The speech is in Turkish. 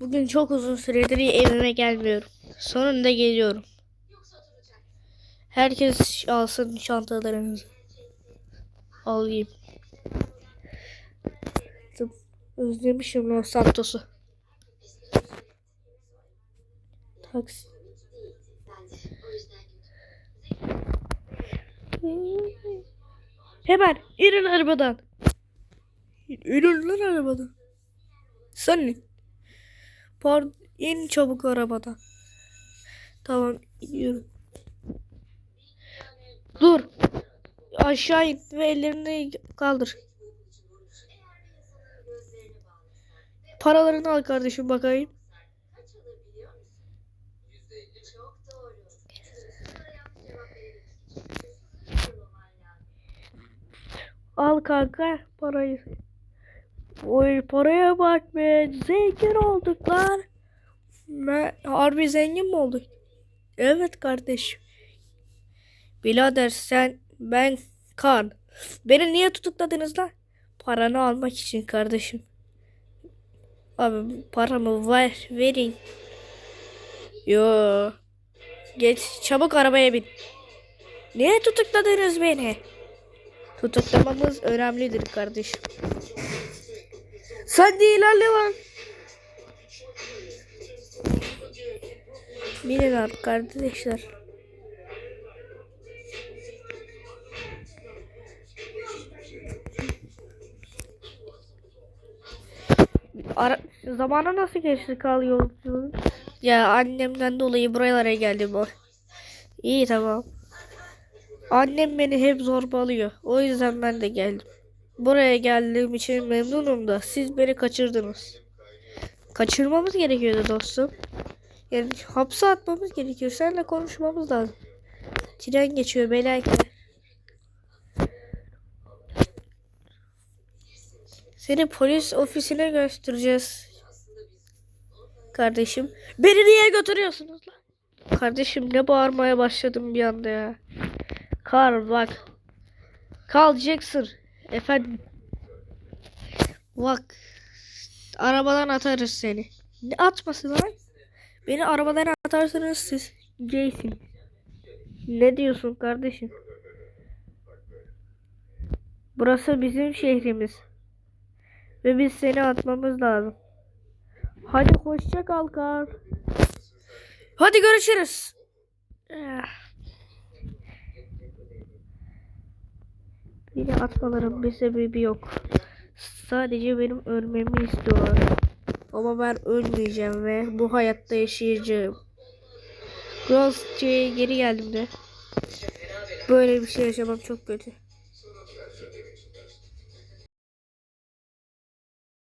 Bugün çok uzun süredir evime gelmiyorum. Sonunda geliyorum. Herkes alsın çantalarınızı. Alayım. Özlemişim Los Santos'u. Taksi. Hemen inin arabadan. İnin lan arabadan. Sen. Pardon, in çabuk arabadan. Tamam, iniyorum. Dur. Aşağı in ve ellerini kaldır. Paralarını al kardeşim bakayım. Al kanka parayı. Oy paraya bak be. Zengin olduk lan. Ben, harbi zengin mi olduk? Evet kardeşim. Birader sen ben kan. Beni niye tutukladınız lan? Paranı almak için kardeşim. Abi paramı ver verin. Yo. Geç çabuk arabaya bin. Niye tutukladınız beni? Tutuklamamız önemlidir kardeşim. Sen de ilerle lan. Binin abi kardeşler. Ara zamana nasıl geçti kal? Ya annemden dolayı buralara geldim o. İyi tamam. Annem beni hep zorbalıyor. O yüzden ben de geldim. Buraya geldiğim için memnunum da siz beni kaçırdınız. Kaçırmamız gerekiyordu dostum. Yani hapse atmamız gerekiyor. Seninle konuşmamız lazım. Tren geçiyor belki. Seni polis ofisine göstereceğiz. Kardeşim. Beni niye götürüyorsunuz lan? Kardeşim ne bağırmaya başladım bir anda ya. Kar bak. Carl Jackson. Efendim. Bak. Arabadan atarız seni. Ne atması lan? Beni arabadan atarsanız siz gaysin. Ne diyorsun kardeşim? Burası bizim şehrimiz. Ve biz seni atmamız lazım. Hadi hoşça kal Carl. Hadi görüşürüz. Beni atmaların bir sebebi yok. Sadece benim ölmemi istiyorlar. Ama ben ölmeyeceğim ve bu hayatta yaşayacağım. Rosçe'ye geri geldim de. Böyle bir şey yaşamam çok kötü.